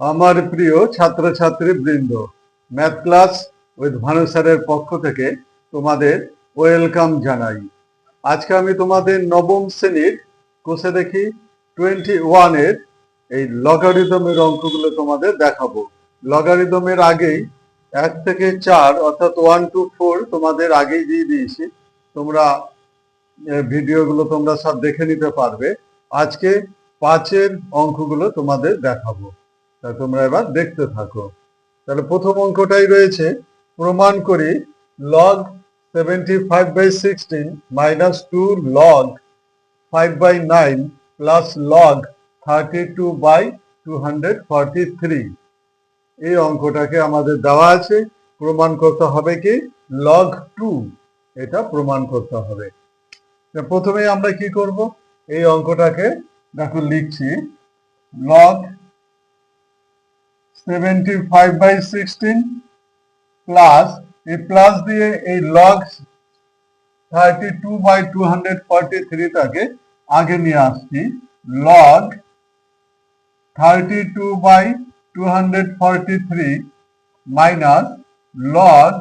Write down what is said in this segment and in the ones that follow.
আমার প্রিয় ছাত্রছাত্রী বৃন্দ ম্যাথ ক্লাস উইথ ভানু স্যারের পক্ষ থেকে তোমাদের ওয়েলকাম জানাই। আজকে আমি তোমাদের নবম শ্রেণির কোষে দেখি টোয়েন্টি ওয়ানের এই লগারিদমের অঙ্কগুলো তোমাদের দেখাবো। লগারিদমের আগেই এক থেকে চার অর্থাৎ ওয়ান টু ফোর তোমাদের আগেই দিয়ে দিয়েছি। তোমরা ভিডিওগুলো তোমরা সব দেখে নিতে পারবে। আজকে পাঁচের অঙ্কগুলো তোমাদের দেখাবো। তা তোমরা এবার দেখতে থাকো। তাহলে প্রথম অঙ্কটাই রয়েছে, প্রমাণ করি log seventy five by sixteen minus two log five by nine plus log thirty two by two hundred forty three এই অঙ্কটাকে আমাদের দেওয়া আছে, প্রমাণ করতে হবে কি? লগ টু এটা প্রমাণ করতে হবে। প্রথমে আমরা কি করব? এই অঙ্কটাকে দেখো লিখছি log seventy five by sixteen plus এই প্লাস দিয়ে এই log thirty two by two hundred আগে নিয়ে আসছি। Log thirty two by two hundred forty three minus log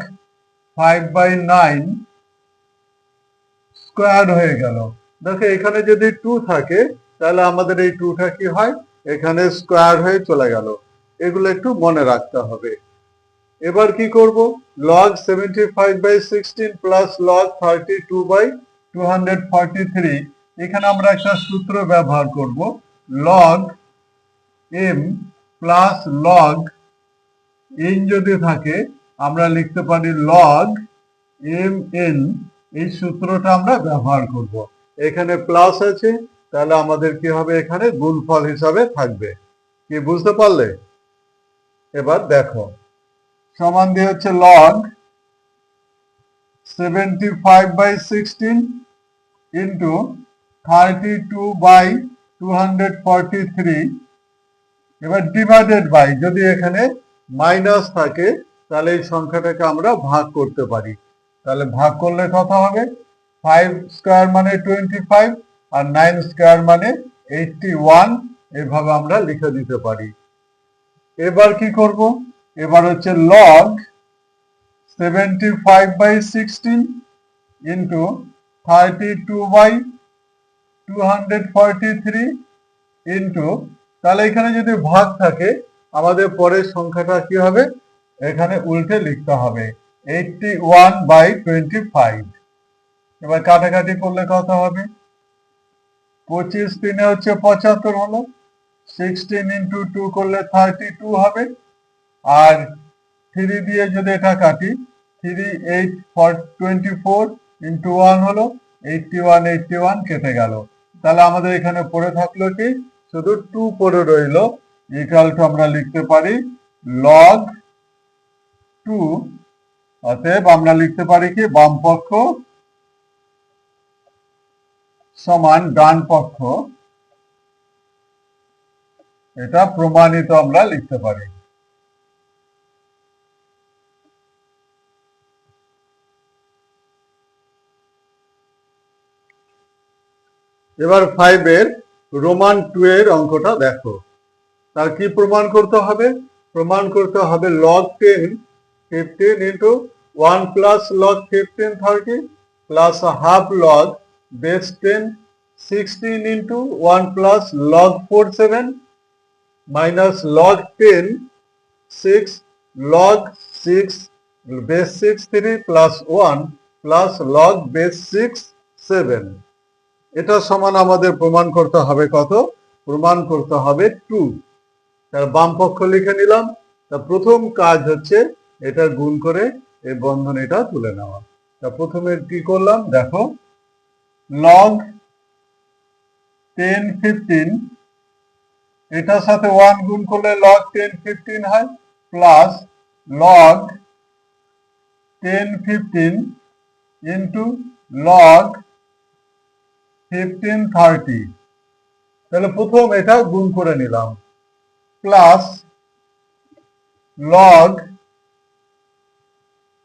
five by nine square হয়ে গেল। দেখো, এখানে যদি টু থাকে, তাহলে আমাদের এই টুটা কি হয়? এখানে স্কোয়ার হয়ে চলে গেল। এগুলো একটু মনে রাখতে হবে। এবার কি করব? Log seventy five by sixteen plus log thirty two by two hundred forty three এখানে আমরা একটা সূত্র ব্যবহার করব। Log M plus log N যদি থাকে, আমরা লিখতে পারি লগ এম এন এই সূত্রটা আমরা ব্যবহার করব। এখানে প্লাস আছে, তাহলে আমাদের কি হবে এখানে? গুণফল হিসাবে থাকবে। কি, বুঝতে পারলে? এবার দেখো। সমান দিয়ে হচ্ছে log seventy five by sixteen into thirty two by two hundred forty three এবার ডিভাইডেড বাই যদি এখানে মাইনাস থাকে, তাহলে এই সংখ্যাটাকে আমরা ভাগ করতে পারি। তাহলে ভাগ করলে কত হবে। ফাইভ স্কোয়ার মানে টোয়েন্টি ফাইভ আর নাইন স্কোয়ার মানে এইটটি ওয়ান এভাবে আমরা লিখে দিতে পারি। এবার কি করব? এবার হচ্ছে log seventy five by sixteen into thirty two by two hundred forty three into তাহলে এখানে যদি ভাগ থাকে, আমাদের পরের সংখ্যাটা কি হবে? এখানে উল্টে লিখতে হবে eighty one by twenty five এবার কাটাকাটি করলে কত হবে? পঁচিশ তিনে হচ্ছে পঁচাত্তর হলো। সিক্সটিন ইন্টু টু করলে থার্টি টু হবে। আর থ্রি দিয়ে যদি এটা কাটি three eight for twenty four into one হলো এইটটি ওয়ান এইটটি ওয়ান কেটে গেল। তাহলে আমাদের এখানে পড়ে থাকল কি? শুধু টু পড়ে রইল। ইকাল টু আমরা লিখতে পারি লগ টু অতএব আমরা লিখতে পারি কি? বাম পক্ষ সমান ডান পক্ষ। এটা প্রমাণিত আমরা লিখতে পারি। এবার ফাইভের রোমান টু এর অঙ্কটা দেখো। তার কি প্রমাণ করতে হবে? প্রমাণ করতে হবে log ten fifteen into one plus log fifteen thirty plus half log base ten sixteen into one plus log four seven minus log ten six log six base six three plus one plus log base six seven এটা সমান আমাদের প্রমাণ করতে হবে কত? প্রমাণ করতে হবে টু তার বাম পক্ষ লিখে নিলাম। তা প্রথম কাজ হচ্ছে এটা গুণ করে এই বন্ধনীটা তুলে নেওয়া। তা প্রথমে কি করলাম? দেখো লগ টেন ফিফটিন এটার সাথে ওয়ান গুণ করলে লগ টেন ফিফটিন হয় plus log ten fifteen into log fifteen thirty তাহলে প্রথম এটা গুণ করে নিলাম প্লাস লগ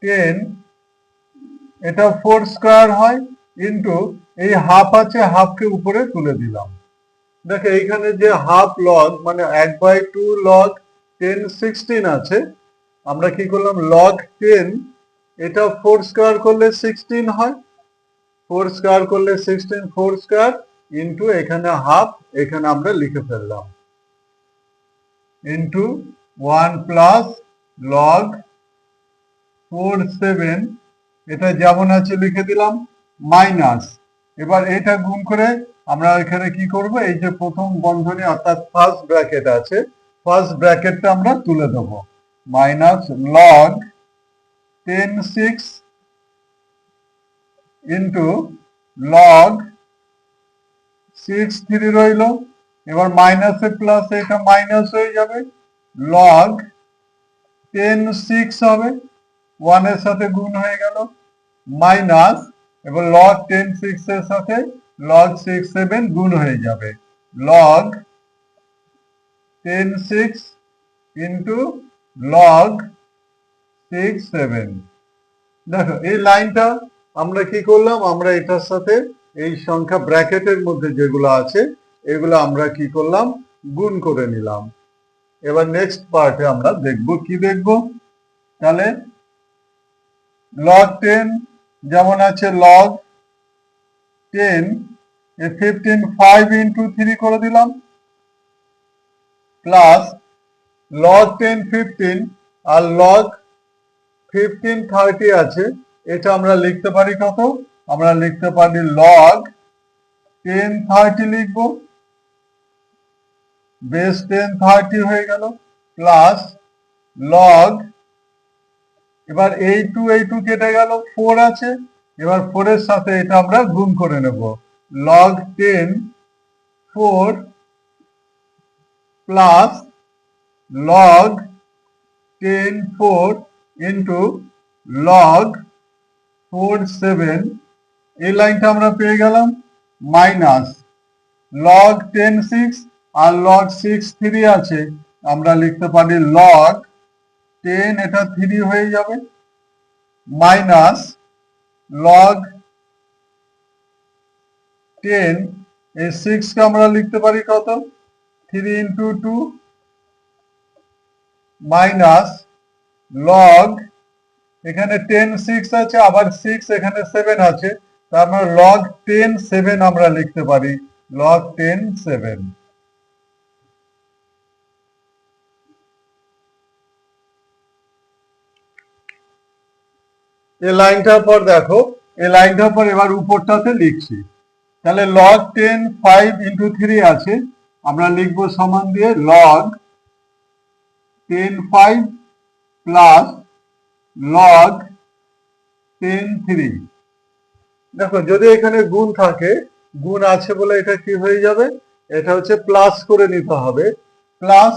টেন এটা ফোর স্কোয়ার হয় ইন্টু এই হাফ আছে হাফকে উপরে তুলে দিলাম। দেখো, এইখানে যে হাফ লগ মানে এক by two log ten sixteen আছে, আমরা কি করলাম? লগ টেন এটা ফোর স্কোয়ার করলে সিক্সটিন হয়। ফোর স্কোয়ার করলে সিক্সটিন ফোর স্কোয়ার ইন্টু এখানে হাফ এখানে আমরা লিখে ফেললাম। Into one plus log four seven এটা যেমন আছে লিখে দিলাম মাইনাস এবার এটা গুণ করে আমরা এখানে কি করব? এই যে প্রথম বন্ধনী অর্থাৎ ফার্স্ট ব্র্যাকেট আছে ফার্স্ট ব্র্যাকেটটা আমরা তুলে দেব। Minus log ten six into log six three রইল। এবার মাইনাসে প্লাস এটা মাইনাস হয়ে যাবে। লগ টেন সিক্স হবে। ওয়ানের সাথে গুণ হয়ে গেল। মাইনাস এবার লগ টেন সিক্স এর সাথে লগ সিক্স সেভেন গুণ হয়ে যাবে। Log ten six into log six seven দেখো, এই লাইনটা আমরা কি করলাম? আমরা এটার সাথে এই সংখ্যা ব্র্যাকেটের মধ্যে যেগুলো আছে, এগুলো আমরা কি করলাম? গুণ করে নিলাম। এবার নেক্সট পার্টে আমরা দেখব, কি দেখব? তাহলে লগ টেন যেমন আছে log ten fifteen five into three করে দিলাম প্লাস লগ টেন ফিফটিন আর লগ ফিফটিন থার্টি আছে, এটা আমরা লিখতে পারি কত? আমরা লিখতে পারি লগ টেন থার্টি লিখব বেস টেন থার্টি হয়ে গেল প্লাস লগ এবার এই টু এই টু কেটে গেল ফোর আছে। এবার ফোরের সাথে এটা আমরা গুণ করে নেব। Log ten four plus log ten four into log four seven এই লাইনটা আমরা পেয়ে গেলাম মাইনাস লগ টেন সিক্স আর লগ সিক্স থ্রি আছে। আমরা লিখতে পারি লগ টেন এটা থ্রি হয়ে যাবে মাইনাস লগ টেন এই সিক্সকে আমরা লিখতে পারি কত? Three into two minus log এখানে টেন সিক্স আছে, আবার সিক্স এখানে সেভেন আছে, তার মানে লগ টেন সেভেন আমরা লিখতে পারি লগ টেন সেভেন এই লাইনটার পর দেখো, এই লাইনটার পর এবার উপরটাতে লিখছি। তাহলে log ten five into three আছে। আমরা লিখব সমান দিয়ে log ten five plus log ten three দেখো, যদি এখানে গুণ থাকে, গুণ আছে বলে এটা কি হয়ে যাবে? এটা হচ্ছে প্লাস করে নিতে হবে। Plus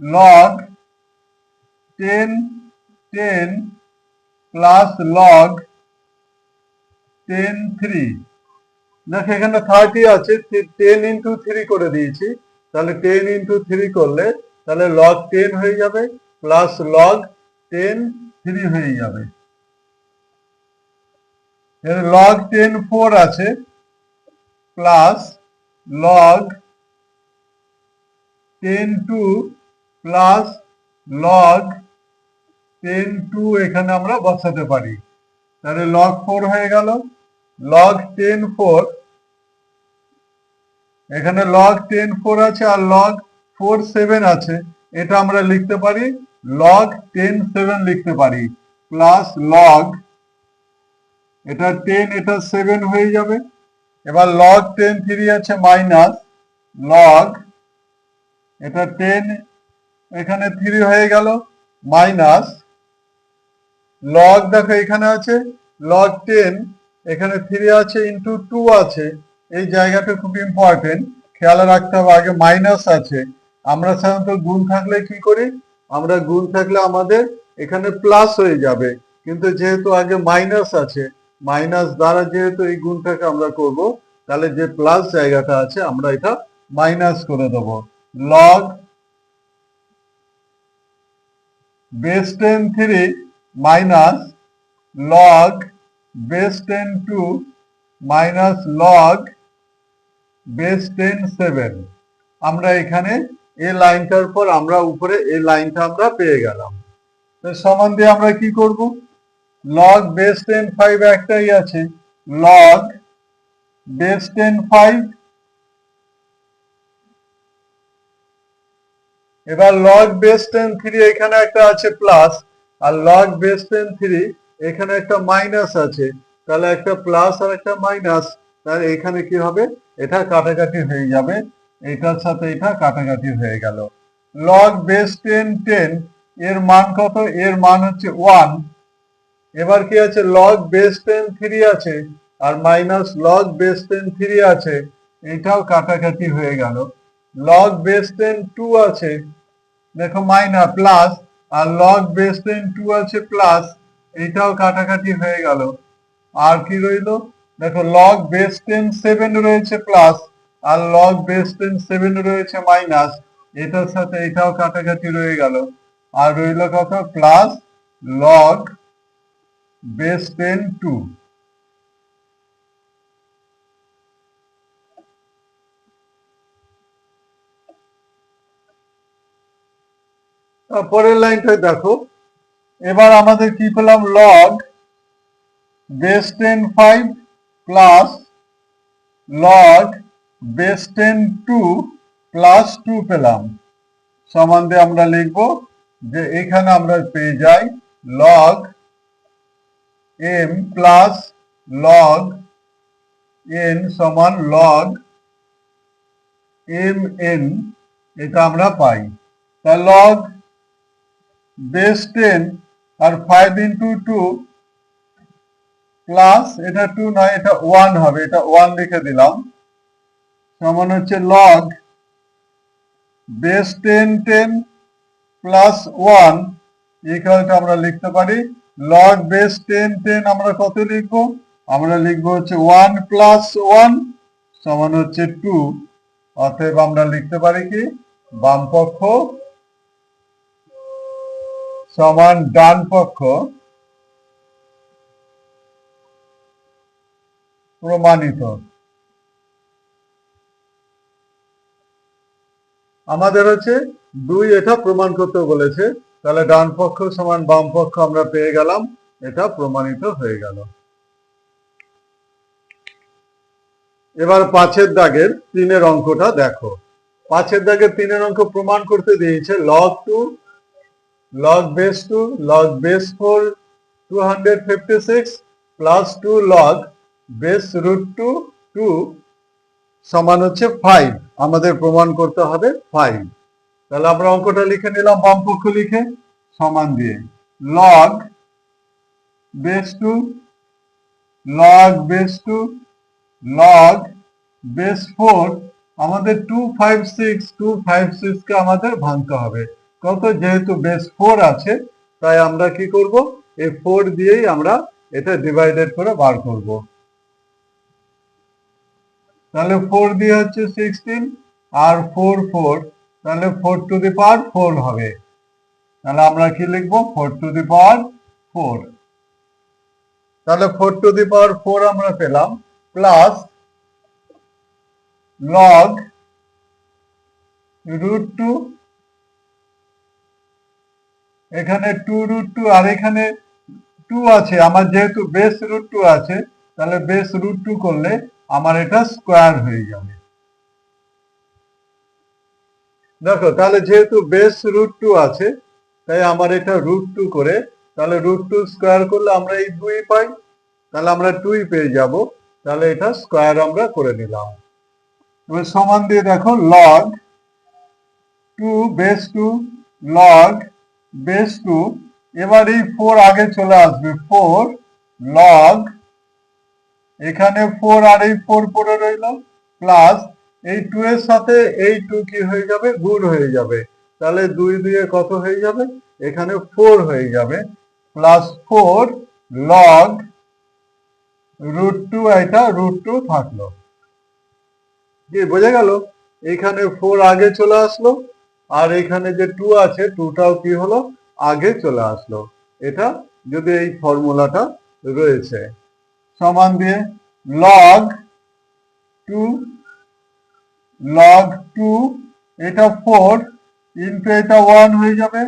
log ten ten plus log ten three দেখো, এখানে থার্টি আছে টেন ইন্টু থ্রি করে দিয়েছি। তাহলে টেন ইন্টু থ্রি করলে, তাহলে লগ টেন হয়ে যাবে প্লাস লগ টেন থ্রি হয়ে যাবে। লগ টেন ফোর আছে plus log ten two plus log ten two এখানে আমরা বসাতে পারি। তাহলে লগ ফোর হয়ে গেল। লগ টেন ফোর এখানে লগ টেন ফোর আছে আর লগ ফোর সেভেন আছে। এটা আমরা লিখতে পারি লগ টেন সেভেন লিখতে পারি। প্লাস লগ এটা টেন এটা সেভেন হয়ে যাবে। এবার লগ টেন থ্রি আছে মাইনাস লগ এটা টেন এখানে থ্রি হয়ে গেল। মাইনাস লগ দেখো এখানে আছে লগ টেন এখানে থ্রি আছে ইন্টু টু আছে। এই জায়গাটা খুব ইম্পর্টেন্ট খেয়াল রাখতে হবে, আগে মাইনাস আছে। আমরা সাধারণত গুণ থাকলে কি করি? আমরা গুণ থাকলে আমাদের এখানে প্লাস হয়ে যাবে। কিন্তু যেহেতু আগে মাইনাস আছে মাইনাস দ্বারা যেহেতু এই গুণটাকে আমরা করব, তাহলে যে প্লাস জায়গাটা আছে, আমরা এটা মাইনাস করে দেব। Log base ten three minus log base ten two minus log base ten seven আমরা এখানে এই লাইনটার পর আমরা উপরে এই লাইনটা আমরা পেয়ে গেলাম। তো সমান দিয়ে আমরা কি করব? লগ বেস টেন ফাইভ একটাই আছে। লগ বেস টেন ফাইভ এবার লগ বেস টেন থ্রি এখানে একটা আছে প্লাস আর লগ বেস টেন থ্রি এখানে একটা মাইনাস আছে। তাহলে একটা প্লাস আর একটা মাইনাস তাহলে এখানে কি হবে? এটা কাটাকাটি হয়ে যাবে। এটার সাথে এটা কাটাকাটি হয়ে গেল। লগ বেস টেন টেন এর মান কত? এর মান হচ্ছে ওয়ান এবার কি আছে? লগ বেস টেন থ্রি আছে, আর minus log base ten three আছে, এটাও কাটাকাটি হয়ে গেল। লগ বেস টেন টু আছে, দেখো মাইনাস প্লাস আর লগ বেস টেন টু আছে প্লাস এইটাও কাটাকাটি হয়ে গেল। আর কি রইল? দেখো লগ বেস টেন সেভেন রয়েছে প্লাস আর লগ বেস টেন সেভেন রয়েছে মাইনাস এটার সাথে এটাও কাটাকাটি রয়ে গেল। আর রইল কত? Plus log base ten two পরের লাইনটায় দেখো। এবার আমাদের কি পেলাম? Log base ten five plus log base ten two plus two পেলাম। সম্বন্ধে আমরা লিখব যে এখানে আমরা পেয়ে যাই log M plus log N সমান লগ এম এন এটা আমরা পাই। তা লগ বেস টেন আর ফাইভ ইন্টু টু প্লাস এটা টু নয়, এটা ওয়ান হবে, এটা ওয়ান লিখে দিলাম। সমান হচ্ছে log base ten ten plus one ইকুয়ালটা আমরা লিখতে পারি। লগ বেস টেন টেন আমরা কত লিখব? আমরা লিখব হচ্ছে ওয়ান প্লাস ওয়ান সমান হচ্ছে টু। অতএব আমরা লিখতে পারি কি? বাম পক্ষ সমান ডান পক্ষ প্রমাণিত। আমাদের হচ্ছে দুই এটা প্রমাণ করতে বলেছে। তাহলে ডান পক্ষ সমান বাম পক্ষ আমরা পেয়ে গেলাম, এটা প্রমাণিত হয়ে গেল। এবার পাঁচের দাগের তিনের অঙ্কটা দেখো। পাঁচের দাগের তিনের অঙ্ক প্রমাণ করতে দিয়েছে log two log base four two hundred fifty six plus two log base root two two সমান হচ্ছে ফাইভ আমাদের প্রমাণ করতে হবে ফাইভ তাহলে আমরা অঙ্কটা লিখে নিলাম, বাম পক্ষ লিখে সমান দিয়ে। Log base two log base two log base four আমাদের two five six two five six কে আমাদের ভাঙতে হবে। কত? যেহেতু বেস ফোর আছে, তাই আমরা কি করব? এই ফোর দিয়েই আমরা এটা ডিভাইডেড করে বার করব। তাহলে ফোর দিয়ে হচ্ছে সিক্সটিন আর ফোর ফোর তাহলে four to the power four হবে। তাহলে আমরা কি লিখব? Four to the power four তাহলে four to the power four আমরা পেলাম প্লাস লগ রুট টু এখানে টু রুট টু আর এখানে টু আছে। আমার যেহেতু বেস রুট টু আছে, তাহলে বেস রুট টু করলে আমার এটা স্কোয়ার হয়ে যাবে। দেখো, তাহলে যেহেতু বেস রুট টু আছে, তাই আমার এটা রুট টু করে, তাহলে রুট টু স্কোয়ার করলে আমরা এই দুই পাই, তাহলে আমরা টুই পেয়ে যাব। তাহলে এটা স্কোয়ার আমরা করে নিলাম। সমান দিয়ে দেখো log two base two log base two এবার এই ফোর আগে চলে আসবে। ফোর লগ এখানে ফোর আর এই ফোর পড়ে রইল। প্লাস এই টু এর সাথে এই টু কি হয়ে যাবে? গুণ হয়ে যাবে। তাহলে দুই দুয়ে কত হয়ে যাবে? এখানে ফোর হয়ে যাবে। Plus four log root two এটা রুট টু থাকল। কি, বোঝা গেল? এখানে ফোর আগে চলে আসলো। আর এখানে যে টু আছে টুটাও কি হলো? আগে চলে আসলো। এটা যদি এই ফর্মুলাটা রয়েছে। সমান দিয়ে লগ টু লগ টু এটা ফোর ইন্টু এটা ওয়ান হয়ে যাবে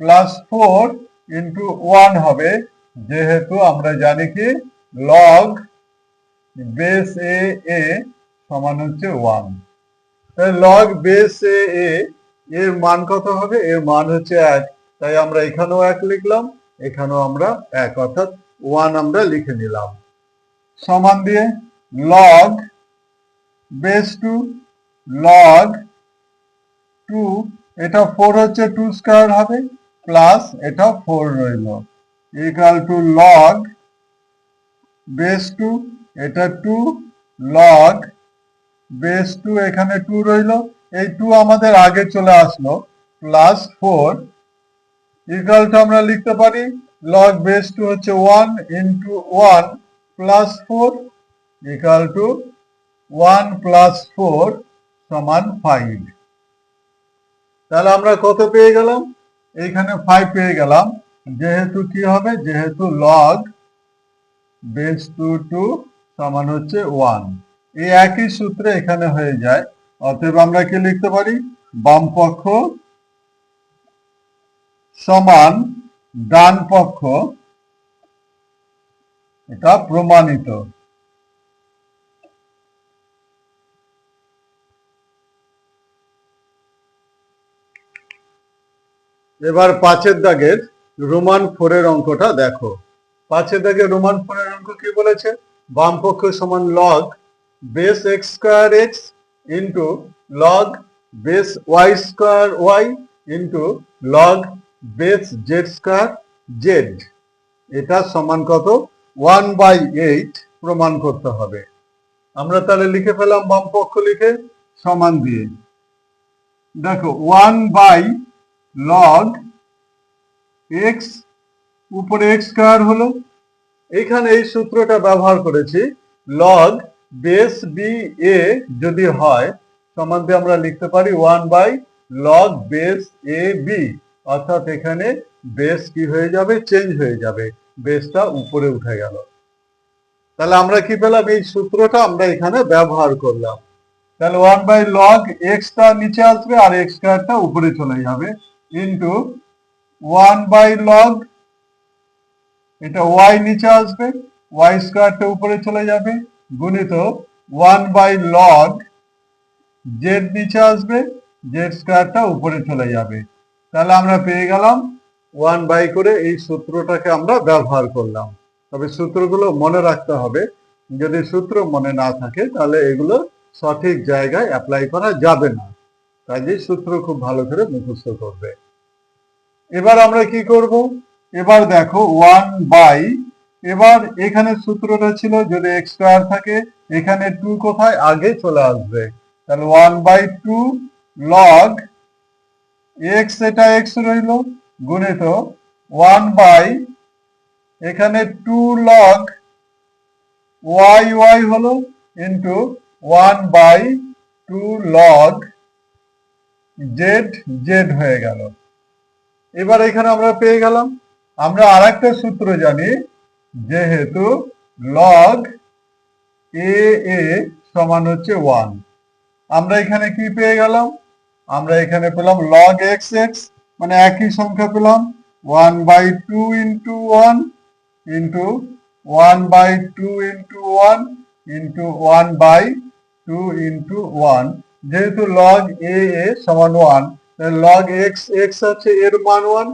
প্লাস ফোর ইন্টু ওয়ান হবে। যেহেতু আমরা জানি কি লগ বেস এ এ সমান হচ্ছে one log base A A এর মান কত হবে? এর মান হচ্ছে এক। তাই আমরা এখানেও এক লিখলাম, এখানেও আমরা এক। অর্থাৎ ওয়ান আমরা লিখে নিলাম। সমান দিয়ে log base two log two এটা ফোর হচ্ছে টু স্কোয়ার হবে প্লাস এটা ফোর রইল। Equal to log base two এটা টু লগ বেস টু এখানে টু রইল। এই টু আমাদের আগে চলে আসলো প্লাস ফোর ইকাল টু আমরা লিখতে পারি লগ বেস টু হচ্ছে one into one plus four equal to one plus four সমান ফাইভ তাহলে আমরা কত পেয়ে গেলাম? এইখানে ফাইভ পেয়ে গেলাম। যেহেতু কি হবে? যেহেতু লগ বেস টু টু সমান হচ্ছে ওয়ান এই একই সূত্রে এখানে হয়ে যায়। অতএব আমরা কি লিখতে পারি? বাম পক্ষ সমান ডান পক্ষ, এটা প্রমাণিত। এবার পাঁচের দাগের রোমান ফোরের অঙ্কটা দেখো। পাঁচের দাগের রোমান ফোরের অঙ্ক কি বলেছে? বাম পক্ষ সমান log base x square x into log base y square y into log base z square z এটা সমান কত? ওয়ান বাই এইট প্রমাণ করতে হবে। আমরা তাহলে লিখে ফেলাম বাম পক্ষ লিখে সমান দিয়ে। দেখো ওয়ান বাই লগ এক্স উপরে এক্স স্কোয়ার হলো। এখানে এই সূত্রটা ব্যবহার করেছি লগ বেস বি এ যদি হয় সমান দিয়ে আমরা লিখতে পারি one by log base a b অর্থাৎ এখানে বেস কি হয়ে যাবে? চেঞ্জ হয়ে যাবে। বেসটা উপরে উঠে গেল। তাহলে আমরা কি পেলাম? এই সূত্রটা আমরা এখানে ব্যবহার করলাম। তাহলে ওয়ান বাই লগ এক্সটা নিচে আসবে আর এক্স স্কোয়ারটা উপরে চলে যাবে। ইন্টু ওয়ান বাই লগ এটা ওয়াই নিচে আসবে। ওয়াই স্কোয়ারটা উপরে চলে যাবে। গুণিত ওয়ান বাই লগ জেড নিচে আসবে জেড স্কোয়ারটা উপরে চলে যাবে। তাহলে আমরা পেয়ে গেলাম ওয়ান বাই করে এই সূত্রটাকে আমরা ব্যবহার করলাম। তবে সূত্রগুলো মনে রাখতে হবে, যদি সূত্র মনে না থাকে তাহলে এগুলো সঠিক জায়গায় অ্যাপ্লাই করা যাবে না। কাজেই সূত্র খুব ভালো করে মুখস্থ করবে। এবার আমরা কি করব? এবার দেখো ওয়ান বাই এবার এখানে সূত্রটা ছিল যদি এক্স স্কোয়ার থাকে, এখানে টু কোথায়? আগে চলে আসবে। তাহলে one by two log x এটা এক্স রইল, গুণিত ওয়ান বাই এখানে টু লগ ওয়াই ওয়াই হলো into one by two log z z হয়ে গেল। এবার এখানে আমরা পেয়ে গেলাম। আমরা আরেকটা সূত্র জানি। যেহেতু লগ এ এ সমান হচ্ছে ওয়ান আমরা এখানে কি পেয়ে গেলাম? আমরা এখানে পেলাম লগ এক্স এক্স মানে একই সংখ্যা পেলাম one by two into one into one by two into one into one by two into one যেহেতু লগ এ এ সমান ওয়ান লগ এক্স এক্স আছে এর মান ওয়ান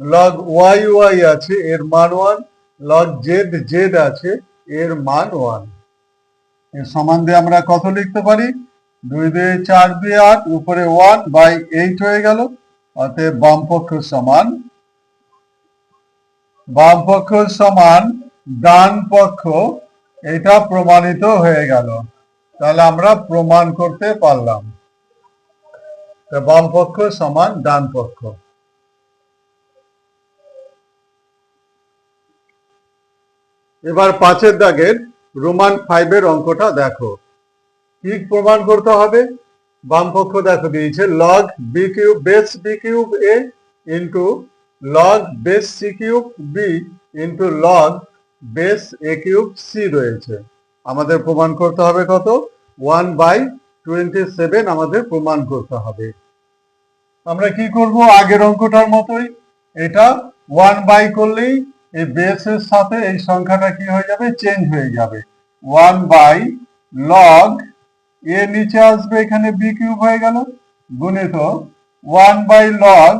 লগ ওয়াই ওয়াই আছে এর মান ওয়ান লগ জেড জেড আছে, এর মান ওয়ান। এর সমান দিয়ে আমরা কত লিখতে পারি? দুই দুই, চার দুই, আট, উপরে ওয়ান বাই এইট হয়ে গেল। অতএব বাম পক্ষ সমান, বাম পক্ষ সমান ডান পক্ষ, এটা প্রমাণিত হয়ে গেল। তাহলে আমরা প্রমাণ করতে পারলাম। তো বাম পক্ষ সমান ডান পক্ষ। এবার পাঁচের দাগের রোমান ফাইভের অঙ্কটা দেখো। কি প্রমাণ করতে হবে? বাম পক্ষ দেখো দিয়েছে log b cube base b cube a into log base c cube b into log base a cube c রয়েছে। আমাদের প্রমাণ করতে হবে কত? ওয়ান বাই টোয়েন্টি সেভেন আমাদের প্রমাণ করতে হবে। আমরা কি করব? আগের অঙ্কটার মতোই এটা ওয়ান বাই করলেই এই বেসের সাথে এই সংখ্যাটা কি হয়ে যাবে? চেঞ্জ হয়ে যাবে। ওয়ান বাই লগ এ নিচে আসবে এখানে বি কিউব হয়ে গেল। গুণিত ওয়ান বাই লগ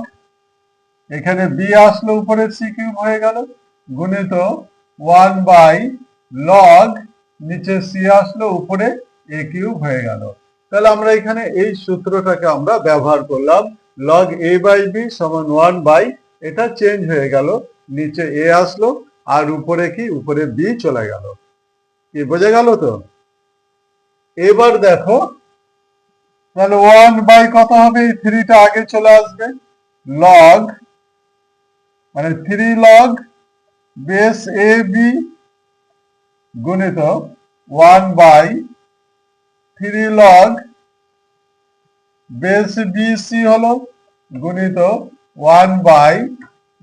এখানে বি আসলো উপরে সি কিউব হয়ে গেল। গুণিত ওয়ান বাই লগ নিচে সি আসলো উপরে এ কিউব হয়ে গেল। তাহলে আমরা এখানে এই সূত্রটাকে আমরা ব্যবহার করলাম। লগ এ বাই বি সমান ওয়ান বাই এটা চেঞ্জ হয়ে গেল। নিচে এ আসলো, আর উপরে কি? উপরে বি চলে গেল। কি বোঝা গেল তো? এবার দেখো, তাহলে ওয়ান বাই কত হবে? এই থ্রিটা আগে চলে আসবে। লগ মানে three log base a b গুণিত one by three log base b c হলো গুণিত one by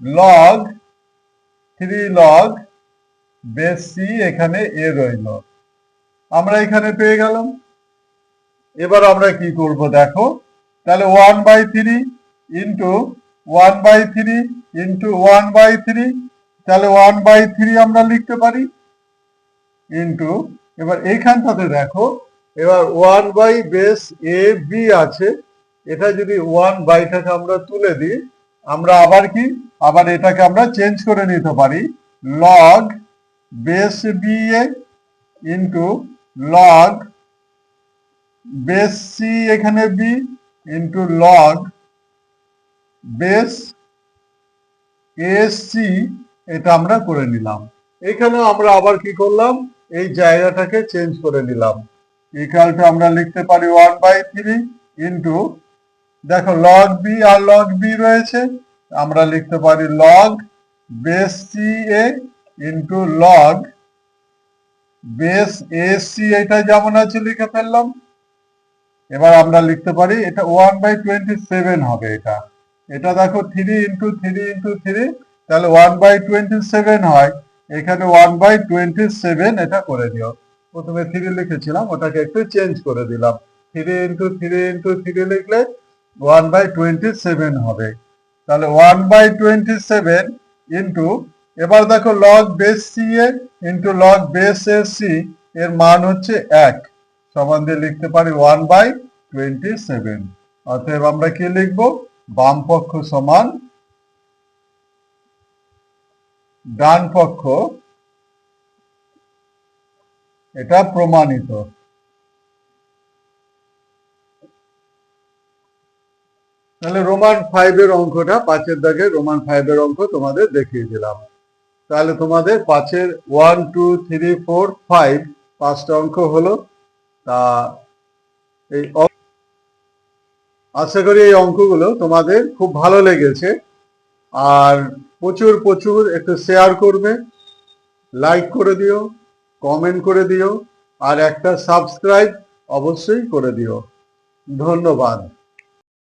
log three log base c এখানে এ রইল। আমরা এখানে পেয়ে গেলাম। এবার আমরা কি করব দেখো? তাহলে one by three into one by three into one by three. তাহলে ওয়ান বাই থ্রি আমরা লিখতে পারি। ইন্টু এবার এইখানটাতে দেখো, এবার one by base a b আছে। এটা যদি ওয়ান বাইটাকে আমরা তুলে দিই আমরা আবার কি? আবার এটাকে আমরা চেঞ্জ করে নিতে পারি। Log base b a into log base c এখানে b into log base a c এটা আমরা করে নিলাম। এখানে আমরা আবার কি করলাম? এই জায়গাটাকে চেঞ্জ করে নিলাম। ইকালটা আমরা লিখতে পারি one by three into log b R log b রয়েছে। আমরা লিখতে পারি log base c a into log base a c এটা যেমন আছে লিখে ফেললাম। এবার আমরা লিখতে পারি, এটা ওয়ান বাই টোয়েন্টি সেভেন হবে এটা। এটা দেখো three into three into three তাহলে ওয়ান বাই টোয়েন্টি সেভেন হয়। এখানে ওয়ান বাই টোয়েন্টি সেভেন এটা করে দিও। প্রথমে থ্রি লিখেছিলাম, ওটাকে একটু চেঞ্জ করে দিলাম। Three into three into three লিখলে ওয়ান বাই টোয়েন্টি সেভেন হবে। তাহলে one by twenty seven into, এবার দেখো log base c a into log base a c এর মান হচ্ছে এক। সমান দিয়ে লিখতে পারি ওয়ান বাই টোয়েন্টি সেভেন। অতএব আমরা কি লিখব? বাম পক্ষ সমান ডান পক্ষ। এটা প্রমাণিত। তাহলে রোমান ফাইভের অঙ্কটা পাঁচের দাগে রোমান ফাইভের অঙ্ক তোমাদের দেখিয়ে দিলাম। তাহলে তোমাদের পাঁচের one two three four five পাঁচটা অঙ্ক হলো। তা এই আশা করি এই অঙ্কগুলো তোমাদের খুব ভালো লেগেছে। আর প্রচুর প্রচুর একটু শেয়ার করবে। লাইক করে দিও কমেন্ট করে দিও, আর একটা সাবস্ক্রাইব অবশ্যই করে দিও। ধন্যবাদ।